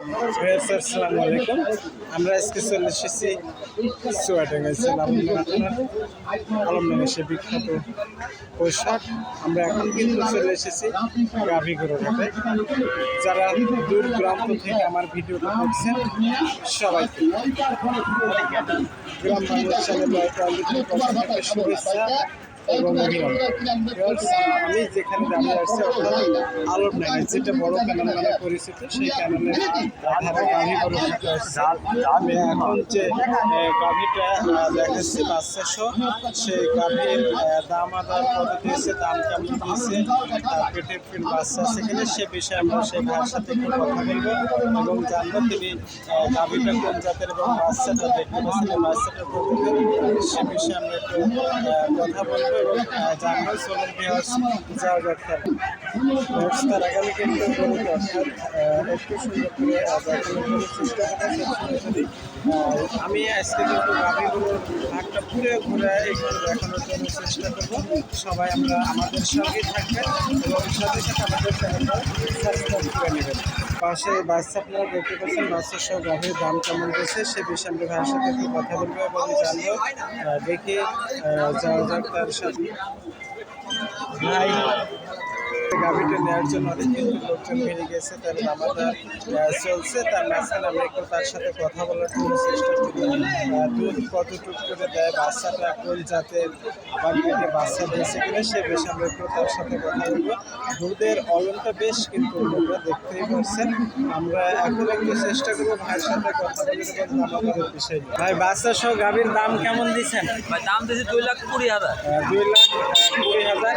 আসসালামু আলাইকুম। আমরা আজকে চলে এসেছি চুয়াডাঙ্গায় ছিলাম আলমডাঙ্গা সে বিখ্যাত পোশাক। আমরা এখন কিন্তু চলে এসেছি গাভী যারা দূর প্রান্ত থেকে আমার ভিডিওটা দেখছেন, সবাইকে গ্রাম বাংলার চ্যানেল শুভেচ্ছা। এবং আমি যেখানে দাঁড়িয়ে আসছি অর্থাৎ আলোর যেটা বড় ক্যানেল নামে পরিচিত সেই ক্যানেলের ধারে গাভী গরু আমি এখন যে গাভীটা দেখাচ্ছি বাচ্চা সহ সেই গাভীর দাম আদার কত দিয়েছে দাম কেমন দিয়েছে পেটে ফিল বাচ্চা সেখানে সে বিষয়ে আমরা সেই ভাইয়ের সাথে একটু কথা বলব এবং জানব তিনি গাভীটা কোন জাতের এবং বাচ্চাটা দেখতে পাচ্ছেন প্রকৃতি সে বিষয়ে আমরা একটু কথা বলব। জানব চলুন বিহার যাওয়া যাক তার আগামী কিন্তু অর্থাৎ একটু সুন্দর করে আমি আজকে কিন্তু গাভীগুলোর হাটটা ঘুরে ঘুরে একটু দেখানোর জন্য চেষ্টা করব। সবাই আমরা আমাদের সঙ্গে থাকবেন এবং সাথে সাথে আমাদের চ্যানেলটা পাশে বাচ্চা আপনারা দেখতে পাচ্ছেন বাচ্চা সহ গাভীর দাম কেমন রয়েছে সে বিষয়ে আমরা ভাইয়ের সাথে একটু কথা বলব এবং জানব। দেখে যাওয়া যাক তার সাথে। ভাই। গাভিটা নেওয়ার জন্য অনেক লোকজন বেড়ে গেছে তার নামাটা চলছে। তার মাঝখানে আমরা একটু তার সাথে কথা বলার জন্য চেষ্টা করি। দুধ কতটুকু করে দেয় বাচ্চাটা কোন জাতের আবার পেটে বাচ্চা দিয়েছে কিনা সে বেশ আমরা একটু তার সাথে কথা বলব। দুধের অলনটা বেশ কিন্তু তোমরা দেখতেই পাচ্ছেন। আমরা এখন একটু চেষ্টা করব ভাইয়ের সাথে কথা বলে আমাদের বিষয়। ভাই বাচ্চা সহ গাভীর দাম কেমন দিচ্ছেন? ভাই দাম দিয়েছে দুই লাখ কুড়ি হাজার। দুই লাখ কুড়ি হাজার।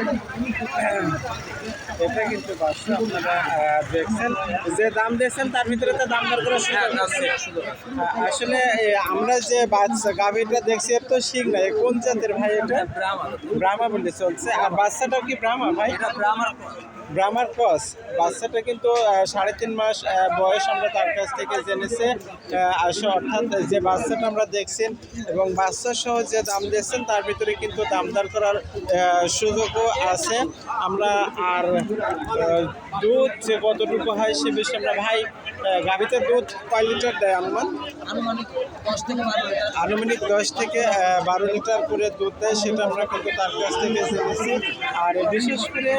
এটা কিন্তু পাঁচশো আপনারা দেখছেন। যে দাম দিয়েছেন তার ভিতরে তো দাম দর করে আছে। আসলে আমরা যে বাচ্চা গাভীটা দেখছি এর তো শিখ নাই। কোন জাতের ভাই এটা? ব্রাহ্মা বলে চলছে। আর বাচ্চাটাও কি ব্রাহ্মা ভাই? এটা ব্রাহ্মণ ব্রাহ্মার ক্রস বাচ্চাটা কিন্তু সাড়ে তিন মাস বয়স আমরা তার কাছ থেকে জেনেছে। আসে অর্থাৎ যে বাচ্চাটা আমরা দেখছেন এবং বাচ্চা সহ যে দাম দিয়েছেন তার ভিতরে কিন্তু দামদার করার সুযোগও আছে। আমরা আর দুধ যে কতটুকু হয় সে বিষয়ে আমরা ভাই গাভীতে দুধ কয় লিটার দেয় অনুমান আনুমানিক দশ থেকে বারো লিটার। করে দুধ দেয় সেটা আমরা কিন্তু তার কাছ থেকে জেনেছি। আর বিশেষ করে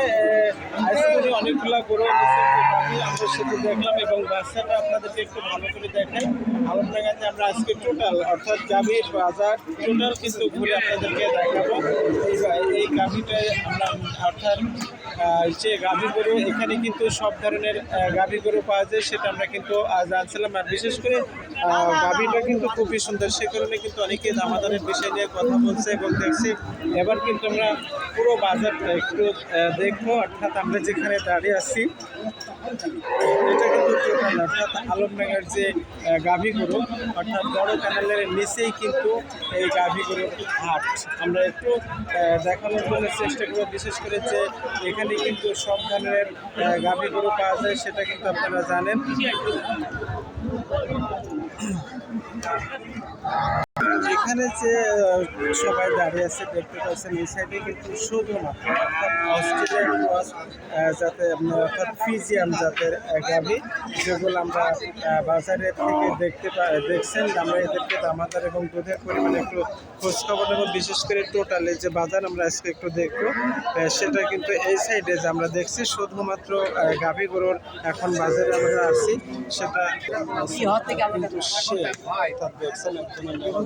আইসক্রিমে অনেকগুলো গরু আমরা সেটা দেখলাম এবং বাচ্চাটা আপনাদেরকে একটু ভালো করে দেখাই। আলমডাঙ্গাতে আমরা আজকে টোটাল অর্থাৎ গাভীর বাজার টোটাল কিন্তু ঘুরে আপনাদেরকে দেখাবো। এই এই গাভীটায় আমরা অর্থাৎ যে গাভী গরু এখানে কিন্তু সব ধরনের গাভী গরু পাওয়া যায় সেটা আমরা কিন্তু জানছিলাম আর বিশেষ করে গাভীটা কিন্তু খুবই সুন্দর সে কারণে কিন্তু অনেকে দামাদারের বিষয় নিয়ে কথা বলছে এবং দেখছি। এবার কিন্তু আমরা পুরো বাজারটা একটু দেখব অর্থাৎ আমরা যেখানে দাঁড়িয়ে আছি, এটা কিন্তু টোটাল অর্থাৎ আলমডাঙ্গার যে গাভী গরু অর্থাৎ বড় ক্যানেলের নিচেই কিন্তু এই গাভী গরুর হাট। আমরা একটু দেখানোর জন্য চেষ্টা করব, বিশেষ করে যে এখানে কিন্তু সব ধরনের গাভী গরু পাওয়া যায়, সেটা কিন্তু আপনারা জানেন। এখানে যে সবাই দাঁড়িয়ে আছে দেখতে পাচ্ছেন এই সাইডে কিন্তু শুধুমাত্র অস্ট্রেলিয়ান যাতে অর্থাৎ ফিজিয়াম জাতের গাভী যেগুলো আমরা বাজারে থেকে দেখতে দেখছেন আমরা এদেরকে দামাদার এবং দুধের পরিমাণ একটু খোঁজখবর এবং বিশেষ করে টোটালে যে বাজার আমরা আজকে একটু দেখব সেটা কিন্তু এই সাইডে যে আমরা দেখছি শুধুমাত্র গাভী গরুর এখন বাজারে আমরা আছি সেটা কিন্তু সে দেখছেন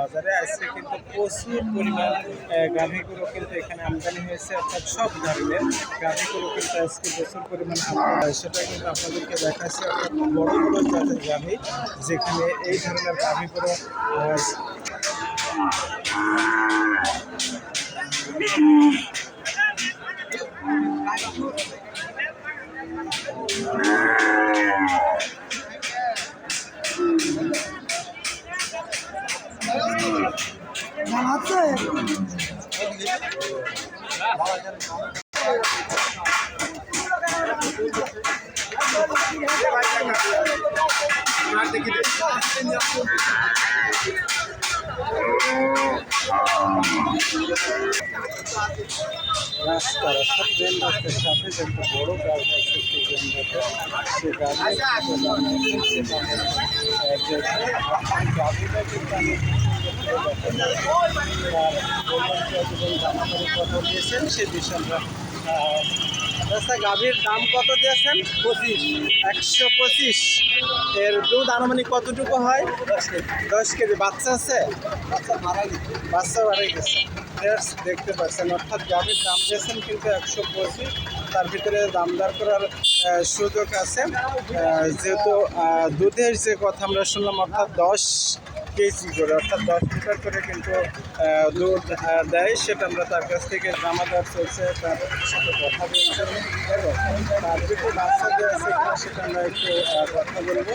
বাজারে আসছে কিন্তু প্রচুর পরিমাণ গাভীগুলো কিন্তু এখানে আমদানি হয়েছে অর্থাৎ সব ধরনের। গাভীগুলো কিন্তু আজকে প্রচুর পরিমাণ আমদানি সেটা কিন্তু আপনাদেরকে দেখাচ্ছি অর্থাৎ বড় বড় জাতের গাভী যেখানে এই ধরনের গাভীগুলো আহ, বড় গাছ আছে সেই ট্রেন রাস্তা সে গাছে গাড়িটা কিন্তু রাস্তা গাভীর দাম কত দিয়েছেন? পঁচিশ। একশো পঁচিশ। এর দুধ আনুমানিক কতটুকু হয়? দশ কেজি। বাচ্চা আছে? বাচ্চা বাড়াই গেছে। Viewers, দেখতে পাচ্ছেন। অর্থাৎ গাভীর দাম দিয়েছেন কিন্তু একশো পঁচিশ। তার ভিতরে দামদার করার সুযোগ আছে। যেহেতু দুধের যে কথা আমরা শুনলাম অর্থাৎ দশ কেজি করে অর্থাৎ দশ লিটার করে কিন্তু দুধ দেয়। সেটা আমরা তার কাছ থেকে দামাদার চলছে তার সাথে কথা বলছে। এবং তার ভিতরে বাচ্চা দেওয়া আছে সেটা আমরা একটু কথা বলব।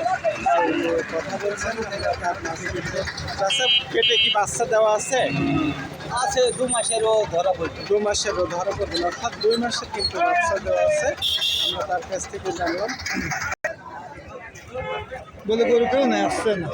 কথা বলছেন তার মাঝে কিন্তু চাষা পেটে কি বাচ্চা দেওয়া আছে? আছে দু মাসেরও ধরা পড়ছে দু মাসেরও ধরা পড়বেন অর্থাৎ দুই মাসের কিন্তু বাচ্চা দেওয়া আছে। আমরা তার কাছ থেকে জানলাম। বলে গরু কেউ না আসছে না।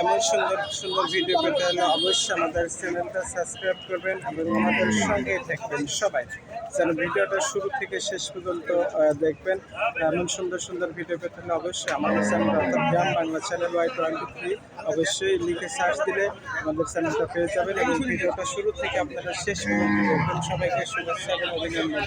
এমন সুন্দর সুন্দর ভিডিও পেতে হলে অবশ্যই আমাদের চ্যানেলটা সাবস্ক্রাইব করবেন এবং আমাদের সঙ্গে থাকবেন সবাই। যেন ভিডিওটা শুরু থেকে শেষ পর্যন্ত দেখবেন। এমন সুন্দর সুন্দর ভিডিও পেতে হলে অবশ্যই আমাদের চ্যানেল অর্থাৎ Gram Bangla channel Y twenty three অবশ্যই লিখে সার্চ দিলে আমাদের চ্যানেলটা পেয়ে যাবেন এবং ভিডিওটা শুরু থেকে আপনারা শেষ পর্যন্ত দেখবেন। সবাইকে শুভেচ্ছা এবং অভিনন্দন।